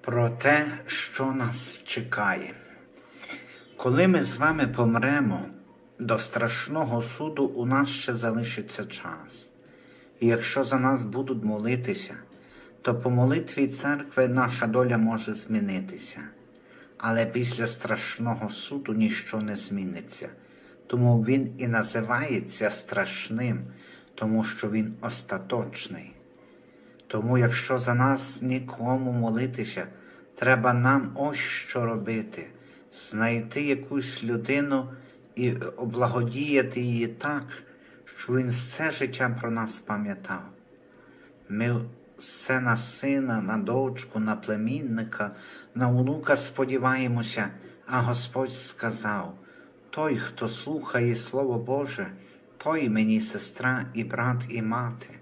про те, що нас чекає. Коли ми з вами помремо, до страшного суду у нас ще залишиться час. І якщо за нас будуть молитися, то по молитві церкви наша доля може змінитися. Але після страшного суду ніщо не зміниться. Тому він і називається страшним, тому що він остаточний. Тому, якщо за нас нікому молитися, треба нам ось що робити: знайти якусь людину і облагодіяти її так, що він все життя про нас пам'ятав. Ми все на сина, на дочку, на племінника, на онука сподіваємося, а Господь сказав: той, хто слухає Слово Боже, той мені сестра і брат, і мати.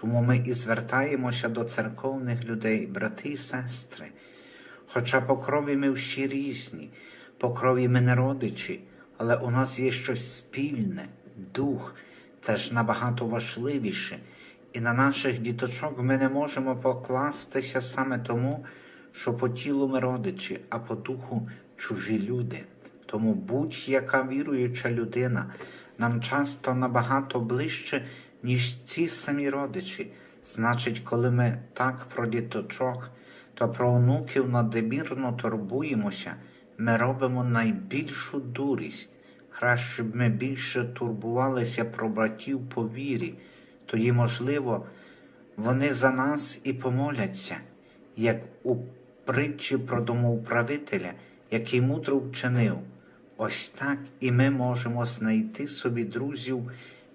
Тому ми і звертаємося до церковних людей, брати і сестри. Хоча по крові ми всі різні, по крові ми не родичі, але у нас є щось спільне, дух, це ж набагато важливіше. І на наших діточок ми не можемо покластися саме тому, що по тілу ми родичі, а по духу чужі люди. Тому будь-яка віруюча людина нам часто набагато ближче, ніж ці самі родичі. Значить, коли ми так про діточок, то про онуків надмірно турбуємося, ми робимо найбільшу дурість. Краще б ми більше турбувалися про братів по вірі, тоді, можливо, вони за нас і помоляться, як у притчі про домоуправителя, який мудро вчинив. Ось так і ми можемо знайти собі друзів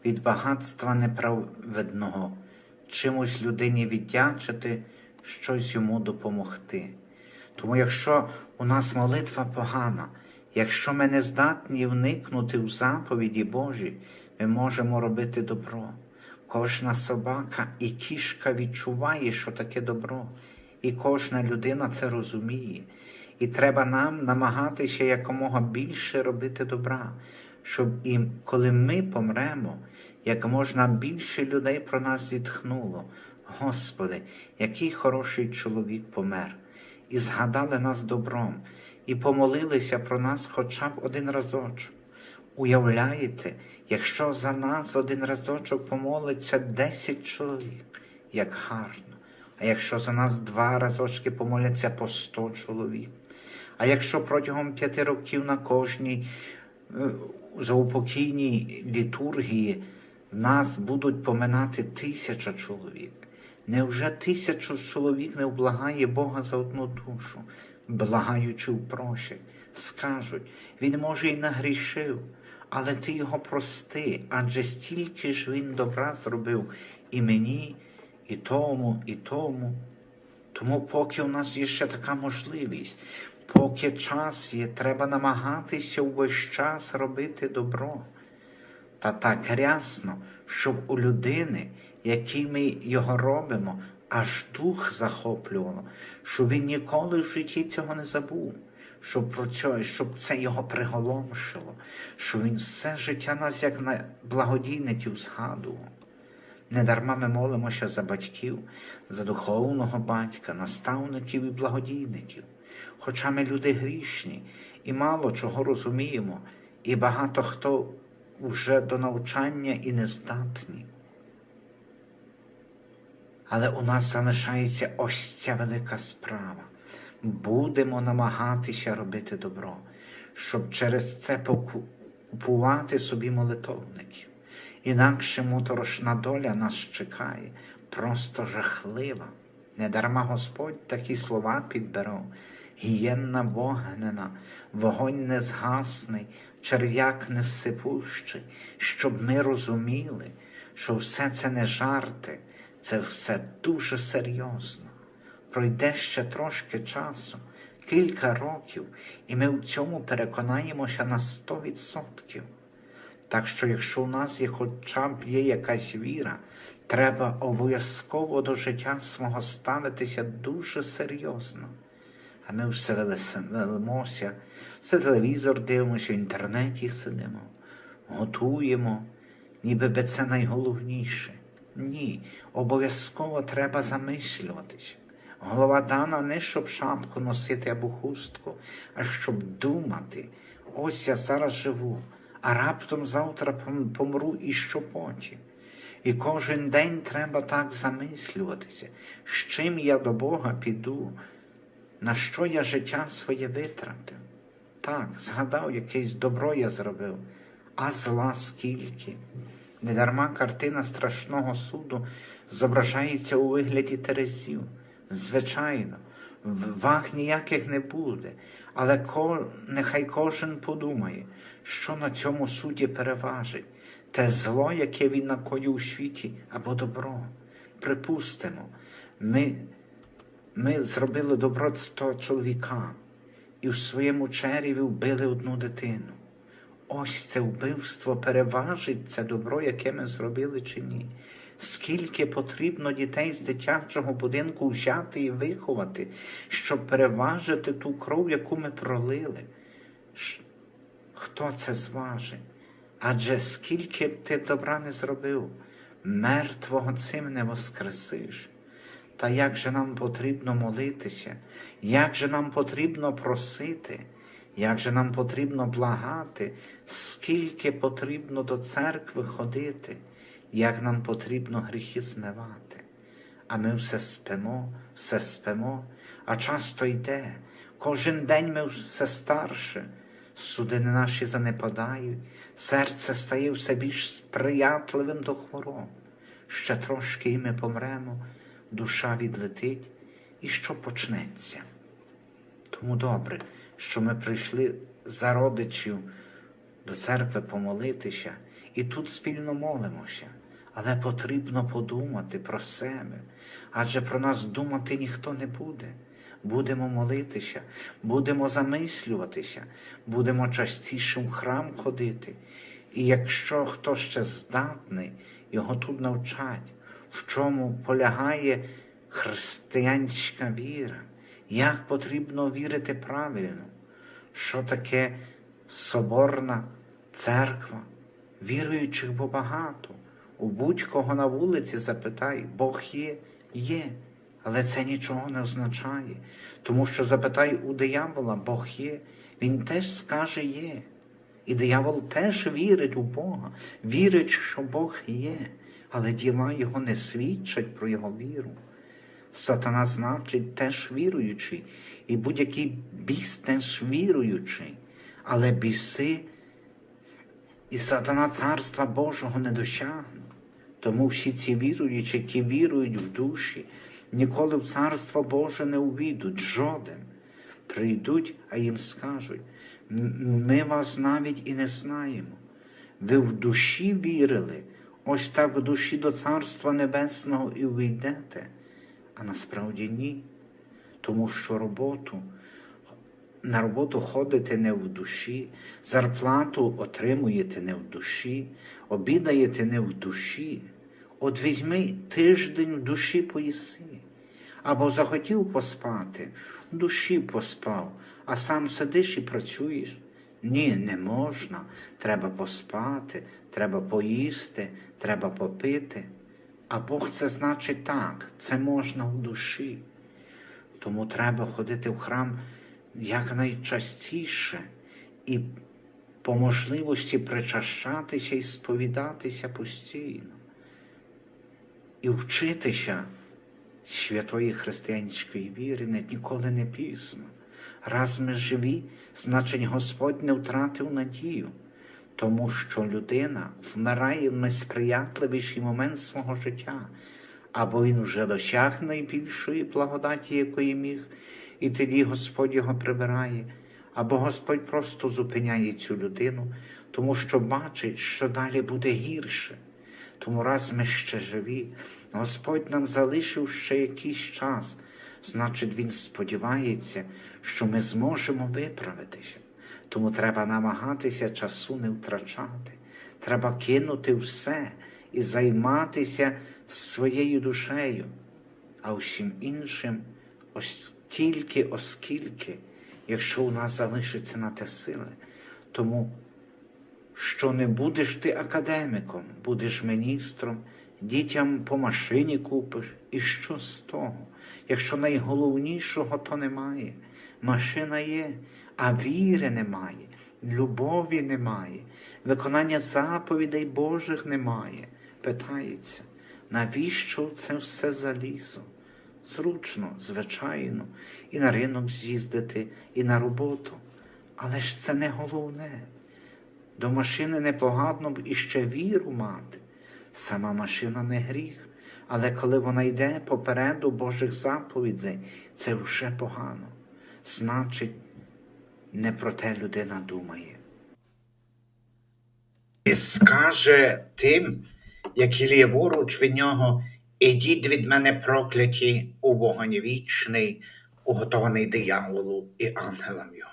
від багатства неправедного, чимось людині віддячити, щось йому допомогти. Тому, якщо у нас молитва погана, якщо ми не здатні вникнути в заповіді Божі, ми можемо робити добро. Кожна собака і кішка відчуває, що таке добро, і кожна людина це розуміє. І треба нам намагатися якомога більше робити добра, щоб і коли ми помремо, як можна більше людей про нас зітхнуло. Господи, який хороший чоловік помер, і згадали нас добром, і помолилися про нас хоча б один разочок. Уявляєте, якщо за нас один разочок помолиться 10 чоловік, як гарно. А якщо за нас два разочки помоляться по 100 чоловік. А якщо протягом п'яти років на кожній е, заупокійній літургії нас будуть поминати тисяча чоловік, невже тисячу чоловік не вблагає Бога за одну душу, благаючи в прощать? Скажуть, він може й нагрішив, але ти його прости, адже стільки ж він добра зробив і мені, і тому, і тому. Тому, поки у нас є ще така можливість, поки час є, треба намагатися увесь час робити добро. Та так рясно, щоб у людини, якій ми його робимо, аж дух захоплювало, щоб він ніколи в житті цього не забув, щоб про цього, щоб це його приголомшило, щоб він все життя нас, як на благодійників, згадував. Недарма ми молимося за батьків, за духовного батька, наставників і благодійників. Хоча ми люди грішні і мало чого розуміємо, і багато хто вже до навчання і не здатні. Але у нас залишається ось ця велика справа. Будемо намагатися робити добро, щоб через це купувати собі молитовників. Інакше моторошна доля нас чекає, просто жахлива. Недарма Господь такі слова підбирав. Гієнна вогнена, вогонь незгасний, черв'як несипущий, щоб ми розуміли, що все це не жарти, це все дуже серйозно. Пройде ще трошки часу, кілька років, і ми в цьому переконаємося на сто відсотків. Так що, якщо у нас є хоча б є якась віра, треба обов'язково до життя свого ставитися дуже серйозно. А ми все велимося, все телевізор дивимося, в інтернеті сидимо, готуємо, ніби би це найголовніше. Ні, обов'язково треба замислюватися. Голова дана не щоб шапку носити або хустку, а щоб думати. Ось я зараз живу, а раптом завтра помру і що потім. І кожен день треба так замислюватися, з чим я до Бога піду, на що я життя своє витратив. Так, згадав, якесь добро я зробив, а зла скільки. Недарма картина страшного суду зображається у вигляді терезів. Звичайно, ваг ніяких не буде, але ко... нехай кожен подумає, що на цьому суді переважить те зло, яке він накоїв у світі, або добро. Припустимо, ми, ми зробили добро з того чоловіка і в своєму череві вбили одну дитину. Ось це вбивство переважить це добро, яке ми зробили чи ні. Скільки потрібно дітей з дитячого будинку взяти і виховати, щоб переважити ту кров, яку ми пролили? Хто це зважить? Адже скільки б ти добра не зробив, мертвого цим не воскресиш. Та як же нам потрібно молитися, як же нам потрібно просити, як же нам потрібно благати, скільки потрібно до церкви ходити, як нам потрібно гріхи змивати. А ми все спимо, все спимо, а часто йде. Кожен день ми все старше, судини наші занепадають, серце стає все більш сприятливим до хвороб. Ще трошки і ми помремо, душа відлетить, і що почнеться. Тому добре, що ми прийшли за родичів до церкви помолитися і тут спільно молимося. Але потрібно подумати про себе, адже про нас думати ніхто не буде. Будемо молитися, будемо замислюватися, будемо частіше в храм ходити. І якщо хто ще здатний, його тут навчать, в чому полягає християнська віра, як потрібно вірити правильно, що таке соборна церква, віруючих бо багато. У будь-кого на вулиці запитай, Бог є, є, але це нічого не означає. Тому що запитай у диявола, Бог є, він теж скаже є. І диявол теж вірить у Бога, вірить, що Бог є, але діла його не свідчать про його віру. Сатана, значить, теж віруючий, і будь-який біс теж віруючий, але біси і сатана царства Божого не досягне. Тому всі ці віруючі, які вірують в душі, ніколи в царство Боже не увійдуть, жоден. Прийдуть, а їм скажуть, ми вас навіть і не знаємо. Ви в душі вірили, ось так в душі до Царства Небесного і увійдете, а насправді ні, тому що роботу на роботу ходите не в душі, зарплату отримуєте не в душі, обідаєте не в душі. От візьми тиждень в душі поїси. Або захотів поспати, в душі поспав, а сам сидиш і працюєш. Ні, не можна. Треба поспати, треба поїсти, треба попити. А Бог це значить так, це можна в душі. Тому треба ходити в храм якнайчастіше і по можливості причащатися і сповідатися постійно, і вчитися святої християнської віри ніколи не пізно. Раз ми живі, значить Господь не втратив надію, тому що людина вмирає в найсприятливіший момент свого життя, або він вже досяг найбільшої благодаті, якої міг, і тоді Господь його прибирає, або Господь просто зупиняє цю людину, тому що бачить, що далі буде гірше. Тому раз ми ще живі, Господь нам залишив ще якийсь час, значить, Він сподівається, що ми зможемо виправитися. Тому треба намагатися часу не втрачати. Треба кинути все і займатися своєю душею, а усім іншим ось тільки, оскільки, якщо у нас залишиться на те сили. Тому що не будеш ти академіком, будеш міністром, дітям по машині купиш І що з того, якщо найголовнішого то немає? Машина є, а віри немає, любові немає, виконання заповідей Божих немає. Питається, навіщо це все залізо? Зручно, звичайно, і на ринок з'їздити, і на роботу. Але ж це не головне. До машини непогано б іще віру мати. Сама машина не гріх, але коли вона йде попереду Божих заповідей, це вже погано. Значить, не про те людина думає. І скаже тим, які ліворуч від нього, ідіть від мене прокляті у вогонь вічний, уготований дияволу і ангелам його.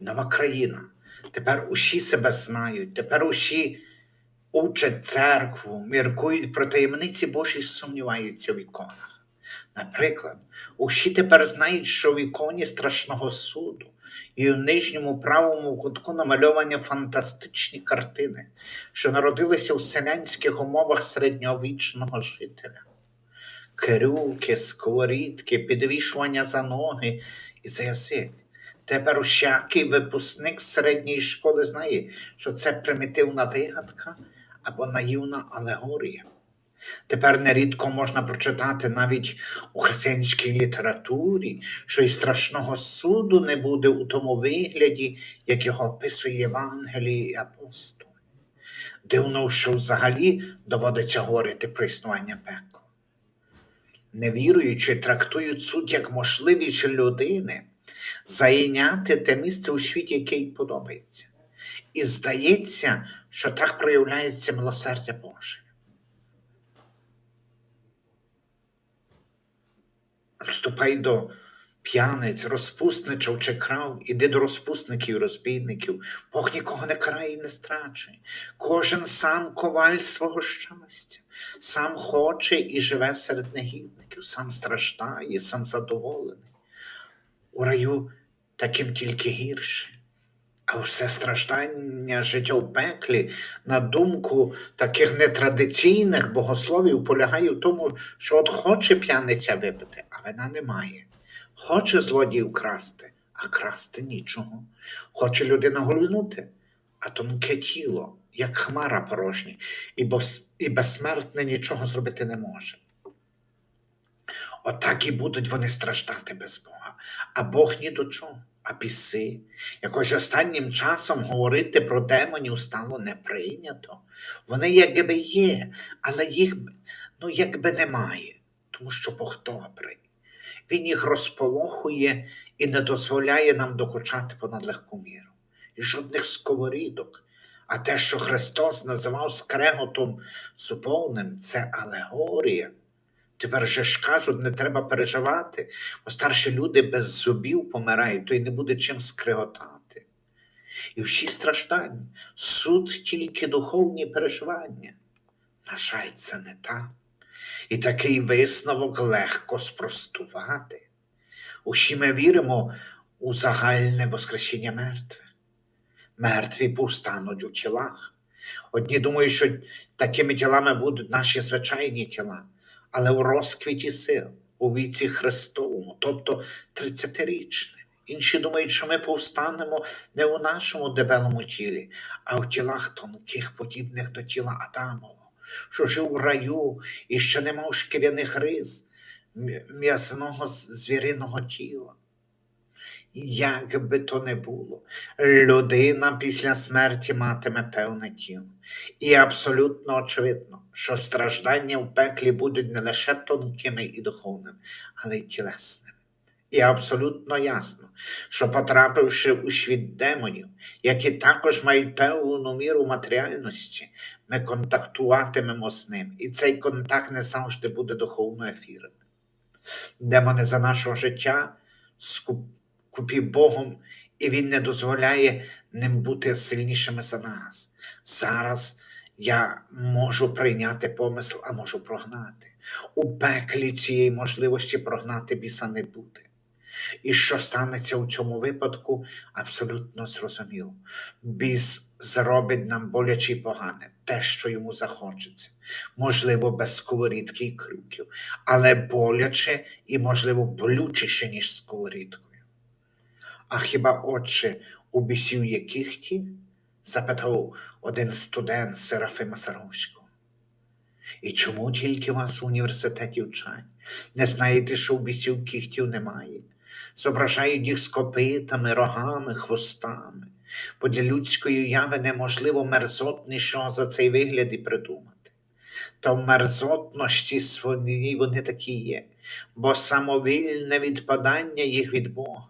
Нова країна. Тепер усі себе знають, тепер усі учать церкву, міркують про таємниці Божі і сумніваються в іконах. Наприклад, усі тепер знають, що в іконі страшного суду і в нижньому правому кутку намальовані фантастичні картини, що народилися в селянських умовах середньовічного жителя. Кирюки, сковорідки, підвішування за ноги і за язик. Тепер усякий випускник середньої школи знає, що це примітивна вигадка або наївна алегорія. Тепер нерідко можна прочитати навіть у християнській літературі, що й страшного суду не буде у тому вигляді, як його описує Євангеліє і апостол. Дивно, що взагалі доводиться говорити про існування пекла. Невіруючі трактують суд як можливість людини зайняти те місце у світі, яке їй подобається. І здається, що так проявляється милосердя Боже. Вступай до п'яниць, розпусничів чи крав, іди до розпусників розбійників. Бог нікого не карає і не страчує. Кожен сам коваль свого щастя, сам хоче і живе серед негідників, сам страждає, сам задоволений. У раю таким тільки гірше. А все страждання життя в пеклі, на думку таких нетрадиційних богословів, полягає в тому, що от хоче п'яниця випити, а вина немає. Хоче злодій вкрасти, а красти нічого. Хоче людина гульнути, а тонке тіло, як хмара порожня, і безсмертне нічого зробити не може. Отак і будуть вони страждати без Бога. А Бог ні до чого, а піси. Якось останнім часом говорити про демонів стало не прийнято. Вони якби є, але їх ну, якби немає, тому що Бог добрий. Він їх розполохує і не дозволяє нам докучати понад легку міру. І жодних сковорідок. А те, що Христос називав скреготом зубовним, це алегорія. Тепер же ж кажуть, не треба переживати, бо старші люди без зубів помирають, то й не буде чим скриготати. І всі страждання, суд тільки духовні переживання. На жаль, це не так. І такий висновок легко спростувати. Усі ми віримо у загальне воскресіння мертвих. Мертві повстануть у тілах. Одні думають, що такими тілами будуть наші звичайні тіла, але у розквіті сил, у віці Христовому, тобто 30-річним. Інші думають, що ми повстанемо не у нашому дебелому тілі, а в тілах тонких, подібних до тіла Адамового, що жив у раю і ще не мав шкіряних м'я- м'ясного звіриного тіла. Як би то не було, людина після смерті матиме певне тіло. І абсолютно очевидно, що страждання в пеклі будуть не лише тонкими і духовними, але й тілесними. І абсолютно ясно, що потрапивши у світ демонів, які також мають певну міру матеріальності, ми контактуватимемо з ним, і цей контакт не завжди буде духовно ефірним. Демони за нашого життя скупі Богом, і Він не дозволяє ним бути сильнішими за нас. Зараз я можу прийняти помисл, а можу прогнати. У пеклі цієї можливості прогнати біса не буде. І що станеться у цьому випадку, абсолютно зрозуміло. Біс зробить нам боляче і погане, те, що йому захочеться, можливо, без сковорідки і крюків, але боляче і, можливо, болючіше, ніж сковорідкою. А хіба, отче, у бісів є кіхті? Запитав один студент Серафима Саровського. І чому тільки вас в університеті вчать? Не знаєте, що в бісів кіхтів немає? Зображають їх з копитами, рогами, хвостами, бо для людської уяви неможливо мерзотнішого за цей вигляд і придумати. В мерзотності своїй вони такі є, бо самовільне відпадання їх від Бога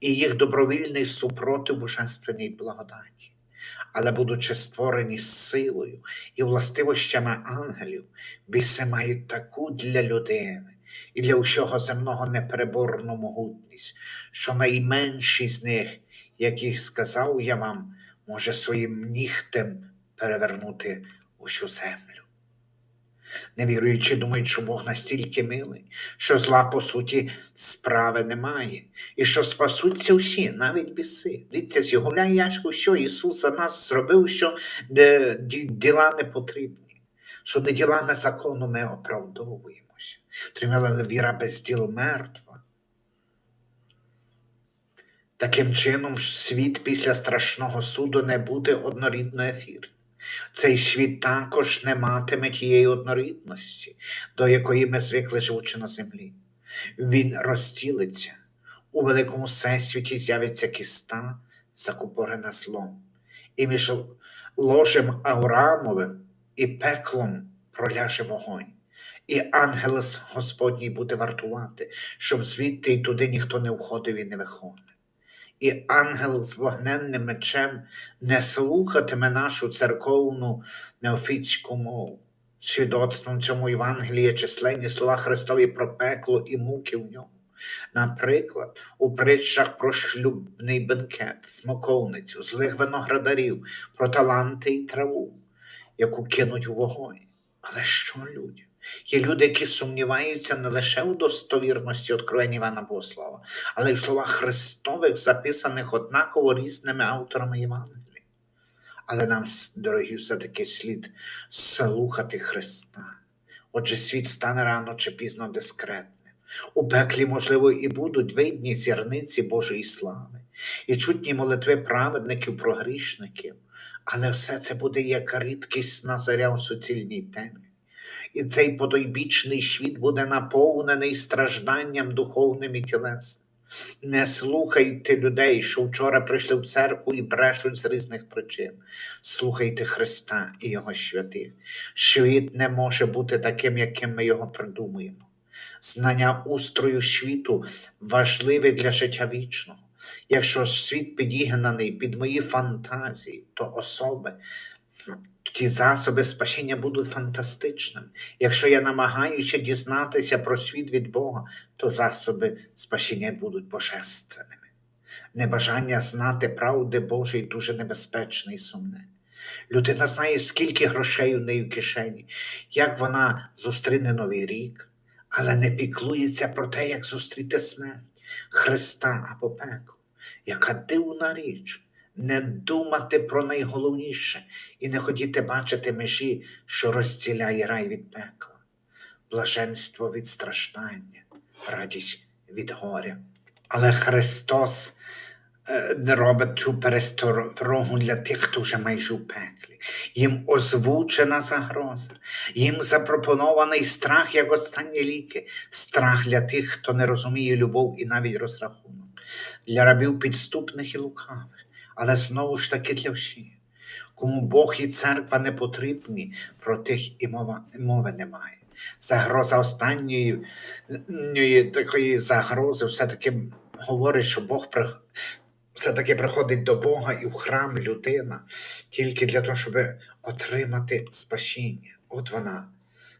і їх добровільний супротив божественній благодаті. Але, будучи створені силою і властивощами ангелів, біси мають таку для людини і для усього земного непереборну могутність, що найменший з них, як і сказав я вам, може своїм нігтем перевернути усю землю. Невіруючи думають, що Бог настільки милий, що зла по суті справи немає, і що спасуться всі, навіть біси. Дивіться, зігуляє яську, що Ісус за нас зробив, що діла не потрібні, що не ділами закону ми оправдовуємося. Тримала віра без діл мертва. Таким чином, світ після страшного суду не буде однорідно ефірним. Цей світ також не матиме тієї однорідності, до якої ми звикли живучи на землі. Він розділиться. У великому всесвіті з'явиться кіста, закупорена злом, і між ложем Авраамовим і пеклом проляже вогонь. І ангел Господній буде вартувати, щоб звідти й туди ніхто не входив і не виходив і ангел з вогненним мечем не слухатиме нашу церковну неофітську мову. Свідоцтвом цьому Євангелії є численні слова Христові про пекло і муки в ньому. Наприклад, у притчах про шлюбний бенкет, смоковницю, злих виноградарів, про таланти і траву, яку кинуть у вогонь. Але що людям? Є люди, які сумніваються не лише у достовірності откровень Івана Богослова, але й в словах Христових, записаних однаково різними авторами Євангелія. Але нам, дорогі, все-таки слід слухати Христа. Отже, світ стане рано чи пізно дискретним. У пеклі, можливо, і будуть видні зірниці Божої слави, і чутні молитви праведників про грішників, але все це буде як рідкісна заря у суцільній темі і цей потойбічний світ буде наповнений стражданням духовним і тілесним. Не слухайте людей, що вчора прийшли в церкву і брешуть з різних причин. Слухайте Христа і Його святих. Світ не може бути таким, яким ми його придумуємо. Знання устрою світу важливе для життя вічного. Якщо світ підігнаний під мої фантазії, то особи ті засоби спасіння будуть фантастичними. Якщо я намагаюся дізнатися про світ від Бога, то засоби спасіння будуть божественними. Небажання знати правди Божої дуже небезпечне і сумне. Людина знає, скільки грошей у неї в кишені, як вона зустріне Новий рік, але не піклується про те, як зустріти смерть, Христа або пекло. Яка дивна річ не думати про найголовніше і не хотіти бачити межі, що розділяє рай від пекла, блаженство від страждання, радість від горя. Але Христос е, не робить цю пересторогу для тих, хто вже майже у пеклі. Їм озвучена загроза, їм запропонований страх як останні ліки, страх для тих, хто не розуміє любов і навіть розрахунок, для рабів підступних і лукавих але знову ж таки для всіх. Кому Бог і церква не потрібні, про тих і мова, мови немає. Загроза останньої такої загрози все-таки говорить, що Бог все-таки приходить до Бога і в храм людина тільки для того, щоб отримати спасіння. От вона.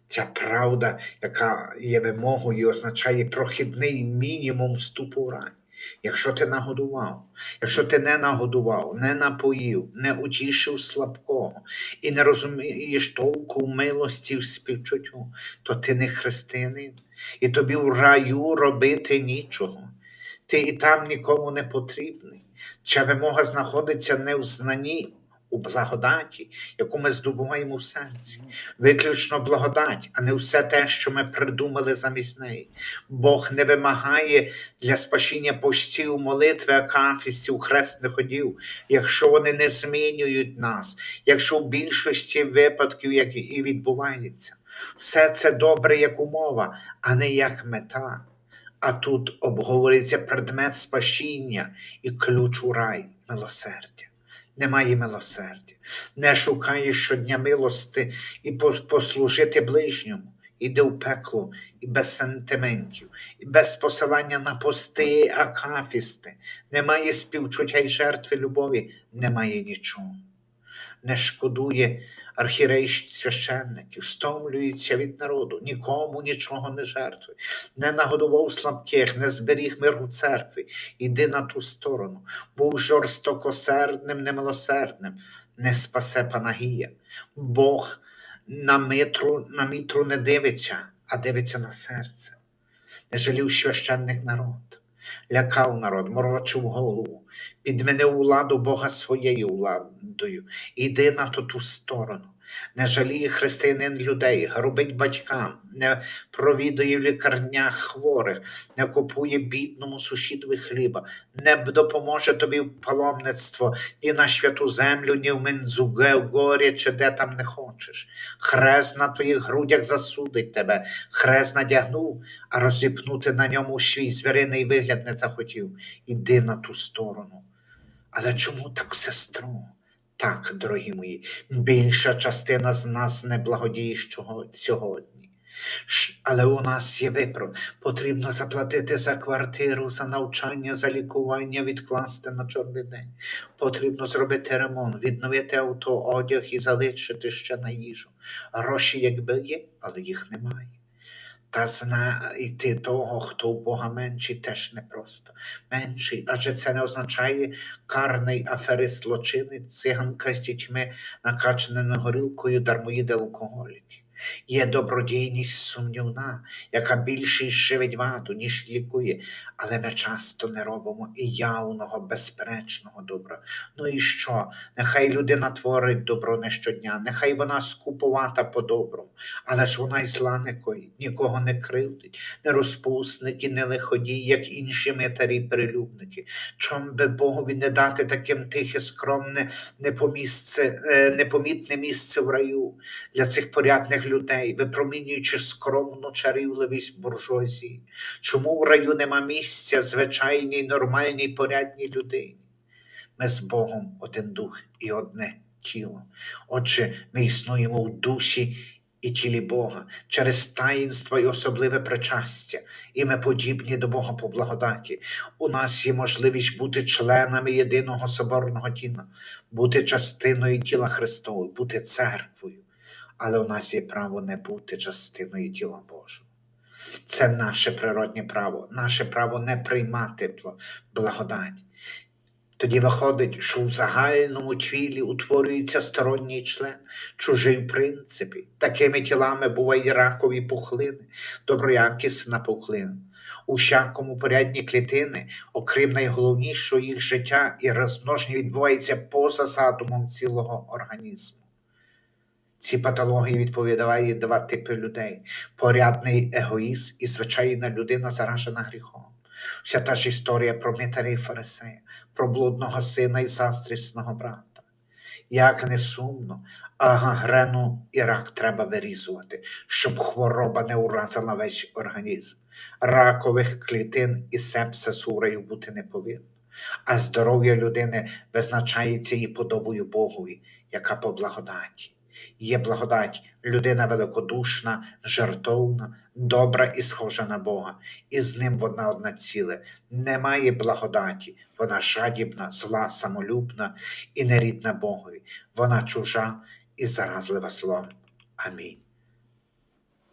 Ця правда, яка є вимогою, означає прохідний мінімум вступу в рай. Якщо ти нагодував, якщо ти не нагодував, не напоїв, не утішив слабкого і не розумієш толку милості в співчуттю, то ти не християнин, і тобі в раю робити нічого. Ти і там нікому не потрібний. Ця вимога знаходиться не в знанні, у благодаті, яку ми здобуваємо в серці. Виключно благодать, а не все те, що ми придумали замість неї. Бог не вимагає для спасіння постів, молитви, акафістів, хресних ходів, якщо вони не змінюють нас, якщо в більшості випадків, як і відбувається. Все це добре як умова, а не як мета. А тут обговорюється предмет спасіння і ключ у рай милосердя. Немає милосердя. Не шукає щодня милости і послужити ближньому. Іди в пекло і без сентиментів, і без посилання на пости, акафісти. Немає співчуття й жертви любові, немає нічого. Не шкодує архірей священників, стомлюється від народу, нікому нічого не жертвує, не нагодував слабких, не зберіг мир у церкві. Іди на ту сторону, був жорстокосердним, немилосердним, не спасе Панагія. Бог на митру, на мітру не дивиться, а дивиться на серце. Не жалів священник народ, лякав народ, морочив голову, підмінив владу Бога своєю владою. Іди на ту сторону. Не жаліє християнин людей, грубить батькам, не провідує в лікарнях хворих, не купує бідному сусідові хліба, не допоможе тобі в паломництво ні на святу землю, ні в Мензуге, в горі, чи де там не хочеш. Хрест на твоїх грудях засудить тебе, хрест надягнув, а розіпнути на ньому свій звіриний вигляд не захотів. Іди на ту сторону. Але чому так, сестро? Так, дорогі мої, більша частина з нас не благодіє сьогодні. Але у нас є випро. Потрібно заплатити за квартиру, за навчання, за лікування, відкласти на чорний день. Потрібно зробити ремонт, відновити авто, одяг і залишити ще на їжу. Гроші, якби є, але їх немає. Та знайти того, хто у Бога менший, теж непросто. Менший, адже це не означає карний аферист злочинець, циганка з дітьми, накачаними горілкою, дармоїди алкоголіки. Є добродійність сумнівна, яка більше живить ваду, ніж лікує, але ми часто не робимо і явного, безперечного добра. Ну і що? Нехай людина творить добро не щодня, нехай вона скупувата по-доброму, але ж вона й зла не коїть, нікого не кривдить, не розпусник і не лиходій, як інші митарі перелюбники. Чом би Богові не дати таким тихе, скромне, непомісце, е, непомітне місце в раю для цих порядних людей, випромінюючи скромну чарівливість буржуазії? Чому в раю нема місця звичайній, нормальній, порядній людині? Ми з Богом один дух і одне тіло. Отже, ми існуємо в душі і тілі Бога через таїнство і особливе причастя, і ми подібні до Бога по благодаті. У нас є можливість бути членами єдиного соборного тіла, бути частиною тіла Христового, бути церквою. Але у нас є право не бути частиною тіла Божого. Це наше природнє право, наше право не приймати благодать. Тоді виходить, що в загальному тілі утворюється сторонній член, чужий принципі. Такими тілами бувають ракові пухлини, доброякісна пухлина. У всякому порядні клітини, окрім найголовнішого їх життя і розмноження відбувається поза задумом цілого організму. Ці патології відповідають два типи людей: порядний егоїст і звичайна людина, заражена гріхом. Вся та ж історія про митаря і фарисея, про блудного сина і заздрісного брата. Як не сумно, а гангрену і рак треба вирізувати, щоб хвороба не уразила весь організм. Ракових клітин і сепсису раю бути не повинно. А здоров'я людини визначається її подобою Богові, яка по благодаті. Є благодать, людина великодушна, жертовна, добра і схожа на Бога, і з ним вона одна ціле. Немає благодаті, вона жадібна, зла, самолюбна і нерідна Богові. Вона чужа і заразлива словом. Амінь.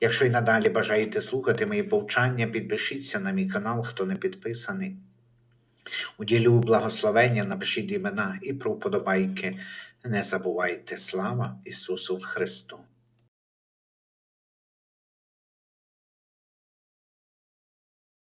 Якщо й надалі бажаєте слухати мої повчання, підпишіться на мій канал, хто не підписаний. Уділю благословення, напишіть імена і про вподобайки. Не забувайте. Слава Ісусу Христу!